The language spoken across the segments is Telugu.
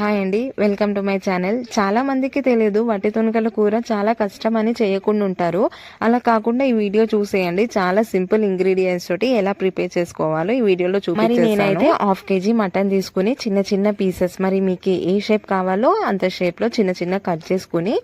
హాయ్ అండి వెల్కమ్ టు మై ఛానల్. చాలా మందికి తెలియదు వట్టి తునకల కూర చాలా కష్టం అని చేయకుండా ఉంటారు. అలా కాకుండా ఈ వీడియో చూసేయండి. చాలా సింపుల్ ఇంగ్రీడియంట్స్ తోటి ఎలా ప్రిపేర్ చేసుకోవాలో ఈ వీడియోలో చూపి మరి నేనైతే హాఫ్ కేజీ మటన్ తీసుకుని చిన్న చిన్న పీసెస్ మరి మీకు ఏ షేప్ కావాలో అంత షేప్లో చిన్న చిన్న కట్ చేసుకుని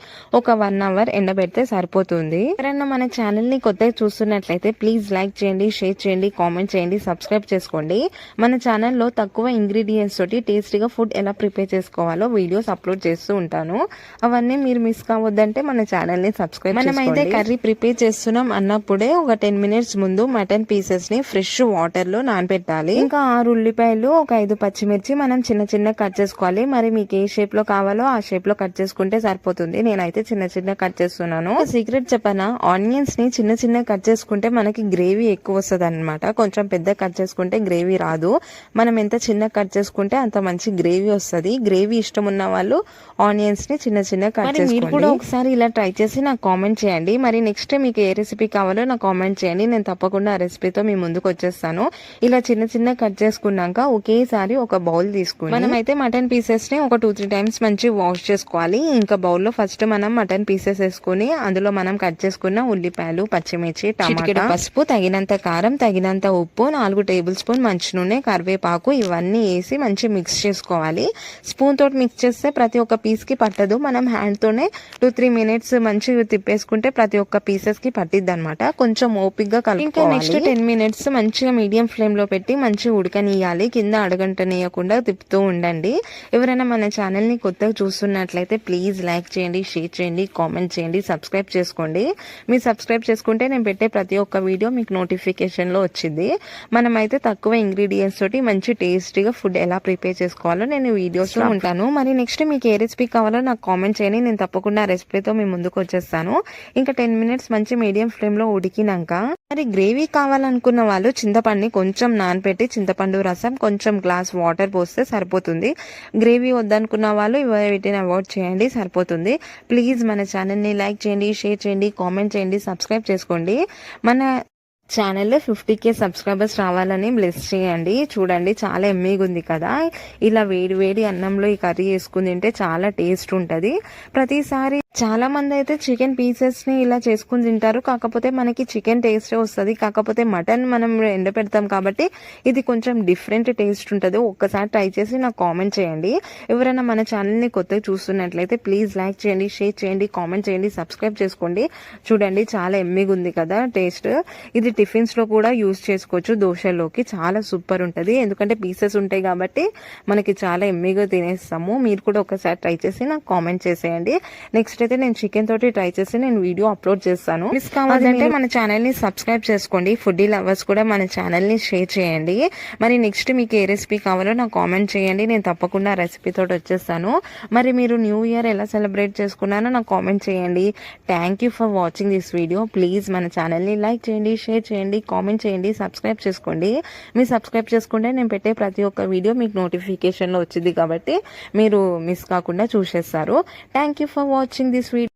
ఒక వన్ అవర్ ఎండబెడితే సరిపోతుంది. ఎవరైనా మన ఛానల్ని కొత్తగా చూస్తున్నట్లయితే ప్లీజ్ లైక్ చేయండి షేర్ చేయండి కామెంట్ చేయండి సబ్స్క్రైబ్ చేసుకోండి. మన ఛానల్లో తక్కువ ఇంగ్రీడియంట్స్ తోటి టేస్టీగా ఫుడ్ ఎలా ప్రిపేర్ చేసుకోవాలో వీడియోస్ అప్లోడ్ చేస్తూ ఉంటాను. అవన్నీ మీరు మిస్ కావద్దంటే మన ఛానల్ని సబ్స్క్రైబ్ మనమైతే కర్రీ ప్రిపేర్ చేస్తున్నాం అన్నప్పుడే ఒక టెన్ మినిట్స్ ముందు మటన్ పీసెస్ని ఫ్రెష్ వాటర్లో నానబెట్టాలి. ఇంకా ఆరు ఉల్లిపాయలు ఒక ఐదు పచ్చిమిర్చి మనం చిన్న చిన్న కట్ చేసుకోవాలి. మరి మీకు ఏ షేప్లో కావాలో ఆ షేప్లో కట్ చేసుకుంటే సరిపోతుంది. నేనైతే చిన్న చిన్న కట్ చేస్తున్నాను. సీక్రెట్ చెప్పనా? ఆనియన్స్ని చిన్న చిన్న కట్ చేసుకుంటే మనకి గ్రేవీ ఎక్కువ వస్తుంది అనమాట కొంచెం పెద్ద కట్ చేసుకుంటే గ్రేవీ రాదు. మనం ఎంత చిన్న కట్ చేసుకుంటే అంత మంచి గ్రేవీ వస్తుంది. గ్రేవీ ఇష్టం ఉన్న వాళ్ళు ఆనియన్స్ని చిన్న చిన్న కట్ మీరు కూడా ఒకసారి ఇలా ట్రై చేసి నాకు కామెంట్ చేయండి. మరి నెక్స్ట్ మీకు ఏ రెసిపీ కావాలో నాకు కామెంట్ చేయండి. నేను తప్పకుండా ఆ రెసిపీతో మీ ముందుకు వచ్చేస్తాను. ఇలా చిన్న చిన్న కట్ చేసుకున్నాక ఒకేసారి ఒక బౌల్ తీసుకుని మనం అయితే మటన్ పీసెస్ని ఒక టూ త్రీ టైమ్స్ మంచి వాష్ చేసుకోవాలి. ఇంకా బౌల్లో ఫస్ట్ మనం మటన్ పీసెస్ వేసుకుని అందులో మనం కట్ చేసుకున్న ఉల్లిపాయలు పచ్చిమిర్చి టమాటా పసుపు తగినంత కారం తగినంత ఉప్పు నాలుగు టేబుల్ స్పూన్ మంచి నూనె కరివేపాకు ఇవన్నీ వేసి మంచి మిక్స్ చేసుకోవాలి. స్పూన్ తోటి మిక్స్ చేస్తే ప్రతి ఒక్క పీస్కి పట్టదు. మనం హ్యాండ్ తోనే టూ త్రీ మినిట్స్ మంచిగా తిప్పేసుకుంటే ప్రతి ఒక్క పీసెస్కి పట్టిద్ది అనమాట కొంచెం ఓపిక్గా ఇంకా నెక్స్ట్ టెన్ మినిట్స్ మంచిగా మీడియం ఫ్లేమ్లో పెట్టి మంచిగా ఉడకనియాలి. కింద అడగంటనీయకుండా తిప్పుతూ ఉండండి. ఎవరైనా మన ఛానల్ని కొత్తగా చూస్తున్నట్లయితే ప్లీజ్ లైక్ చేయండి షేర్ చేయండి కామెంట్ చేయండి సబ్స్క్రైబ్ చేసుకోండి. మీరు సబ్స్క్రైబ్ చేసుకుంటే నేను పెట్టే ప్రతి ఒక్క వీడియో మీకు నోటిఫికేషన్లో వచ్చింది. మనమైతే తక్కువ ఇంగ్రీడియంట్స్ తోటి మంచి టేస్టీగా ఫుడ్ ఎలా ప్రిపేర్ చేసుకోవాలో నేను వీడియోస్లో ఉంటాను. మరి నెక్స్ట్ మీకు ఏ రెసిపీ కావాలో నాకు కామెంట్ చేయండి. నేను తప్పకుండా రెసిపీతో మీ ముందుకు వచ్చేస్తాను. ఇంకా టెన్ మినిట్స్ మంచి మీడియం ఫ్లేమ్లో ఉడికినాక మరి గ్రేవీ కావాలనుకున్న వాళ్ళు చింతపండుని కొంచెం నానపెట్టి చింతపండు రసం కొంచెం గ్లాస్ వాటర్ పోస్తే సరిపోతుంది. గ్రేవీ వద్దనుకున్న వాళ్ళు వీటిని అవాయిడ్ చేయండి సరిపోతుంది. ప్లీజ్ మన ఛానల్ని లైక్ చేయండి షేర్ చేయండి కామెంట్ చేయండి సబ్స్క్రైబ్ చేసుకోండి. మన ఛానల్లో ఫిఫ్టీ కే సబ్స్క్రైబర్స్ రావాలని బ్లెస్ చేయండి. చూడండి చాలా ఎమ్మీగా ఉంది కదా. ఇలా వేడి వేడి అన్నంలో ఈ కర్రీ వేసుకుని తింటే చాలా టేస్ట్ ఉంటుంది. ప్రతిసారి చాలా మంది అయితే చికెన్ పీసెస్ని ఇలా చేసుకుని తింటారు. కాకపోతే మనకి చికెన్ టేస్ట్ వస్తుంది. కాకపోతే మటన్ మనం ఎండ పెడతాం కాబట్టి ఇది కొంచెం డిఫరెంట్ టేస్ట్ ఉంటుంది. ఒక్కసారి ట్రై చేసి నాకు కామెంట్ చేయండి. ఎవరైనా మన ఛానల్ని కొత్తగా చూస్తున్నట్లయితే ప్లీజ్ లైక్ చేయండి షేర్ చేయండి కామెంట్ చేయండి సబ్స్క్రైబ్ చేసుకోండి. చూడండి చాలా ఎమ్మిగా ఉంది కదా టేస్ట్ ఇది టిఫిన్స్లో కూడా యూస్ చేసుకోవచ్చు. దోశలోకి చాలా సూపర్ ఉంటుంది. ఎందుకంటే పీసెస్ ఉంటాయి కాబట్టి మనకి చాలా ఎమ్మిగా తినేస్తాము. మీరు కూడా ఒకసారి ట్రై చేసి నాకు కామెంట్ చేసేయండి. నెక్స్ట్ అయితే నేను చికెన్ తోటి ట్రై చేసి నేను వీడియో అప్లోడ్ చేస్తాను. మిస్ కావాలంటే మన ఛానల్ని సబ్స్క్రైబ్ చేసుకోండి. ఫుడ్ లవర్స్ కూడా మన ఛానల్ని షేర్ చేయండి. మరి నెక్స్ట్ మీకు ఏ రెసిపీ కావాలో నాకు కామెంట్ చేయండి. నేను తప్పకుండా రెసిపీ తోటి వచ్చేస్తాను. మరి మీరు న్యూ ఇయర్ ఎలా సెలబ్రేట్ చేసుకున్నారో నాకు కామెంట్ చేయండి. Thank you for watching this video please మన ఛానల్ని లైక్ చేయండి షేర్ చేయండి కామెంట్ చేయండి సబ్స్క్రైబ్ చేసుకోండి. మీరు సబ్స్క్రైబ్ చేసుకుంటే నేను పెట్టే ప్రతి ఒక్క వీడియో మీకు నోటిఫికేషన్లో వచ్చింది కాబట్టి మీరు మిస్ కాకుండా చూసేస్తారు. Thank you for watching this video